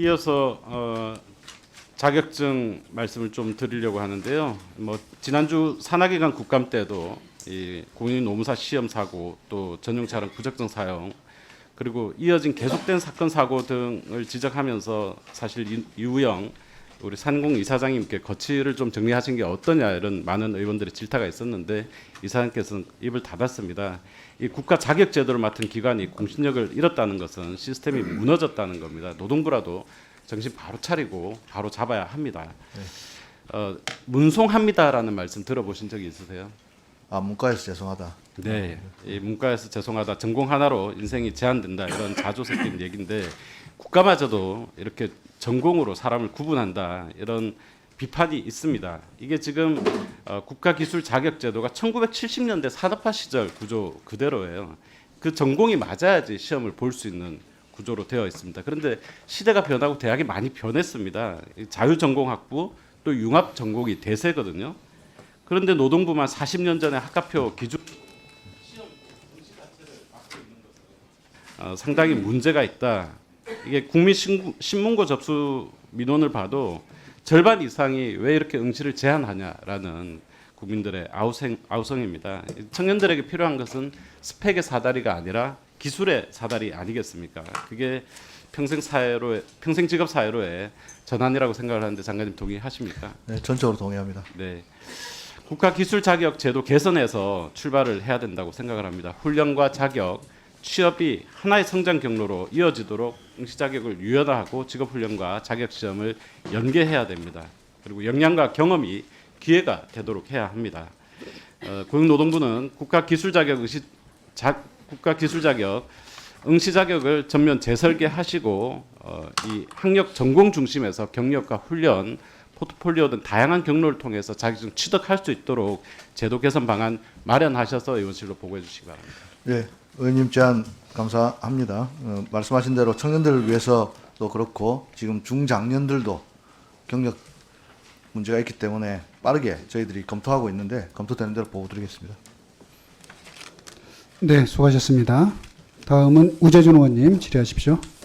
이어서 어, 자격증 말씀을 좀 드리려고 하는데요. 뭐 지난주 산하기관 국감 때도 이 공인 노무사 시험 사고 또 전용 차량 부적정 사용 그리고 이어진 계속된 사건 사고 등을 지적하면서 사실 이- 이우영 우리 산공 이사장님께 거취를 좀 정리하신 게 어떠냐 이런 많은 의원들의 질타가 있었는데 이사장께서는 입을 닫았습니다. 이 국가 자격 제도를 맡은 기관이 공신력을 잃었다는 것은 시스템이 무너졌다는 겁니다. 노동부라도 정신 바로 차리고 바로 잡아야 합니다. 어, 문송합니다라는 말씀 들어보신 적이 있으세요? 아 문과에서 죄송하다. 네, 이 문과에서 죄송하다 전공 하나로 인생이 제한된다 이런 자조 섞인 얘기인데 국가마저도 이렇게 전공으로 사람을 구분한다 이런 비판이 있습니다. 이게 지금 어, 국가기술 자격제도가 1970년대 산업화 시절 구조 그대로예요. 그 전공이 맞아야지 시험을 볼 수 있는 구조로 되어 있습니다. 그런데 시대가 변하고 대학이 많이 변했습니다. 이 자유전공학부 또 융합 전공이 대세거든요. 그런데 노동부만 40년 전에 학과표 기준 어, 상당히 문제가 있다. 이게 국민신문고 접수 민원을 봐도 절반 이상이 왜 이렇게 응시를 제한하냐라는 국민들의 아우성, 아우성입니다. 청년들에게 필요한 것은 스펙의 사다리가 아니라 기술의 사다리 아니겠습니까? 그게 평생 사회로 평생 직업 사회로의 전환이라고 생각을 하는데 장관님 동의하십니까? 네, 전적으로 동의합니다. 네. 국가 기술 자격 제도 개선에서 출발을 해야 된다고 생각을 합니다. 훈련과 자격, 취업이 하나의 성장 경로로 이어지도록 응시 자격을 유연화하고 직업 훈련과 자격 시험을 연계해야 됩니다. 그리고 역량과 경험이 기회가 되도록 해야 합니다. 어, 고용노동부는 국가 기술 자격 응시 자, 국가 기술 자격 응시 자격을 전면 재설계하시고 어, 이 학력 전공 중심에서 경력과 훈련, 포트폴리오 등 다양한 경로를 통해서 자격증 취득할 수 있도록 제도 개선 방안 마련하셔서 의원실로 보고해 주시기 바랍니다. 예, 의원님 제안 감사합니다. 어, 말씀하신 대로 청년들을 위해서도 그렇고 지금 중장년들도 경력 문제가 있기 때문에 빠르게 저희들이 검토하고 있는데 검토되는 대로 보고 드리겠습니다. 네, 수고하셨습니다. 다음은 우재준 의원님 질의하십시오.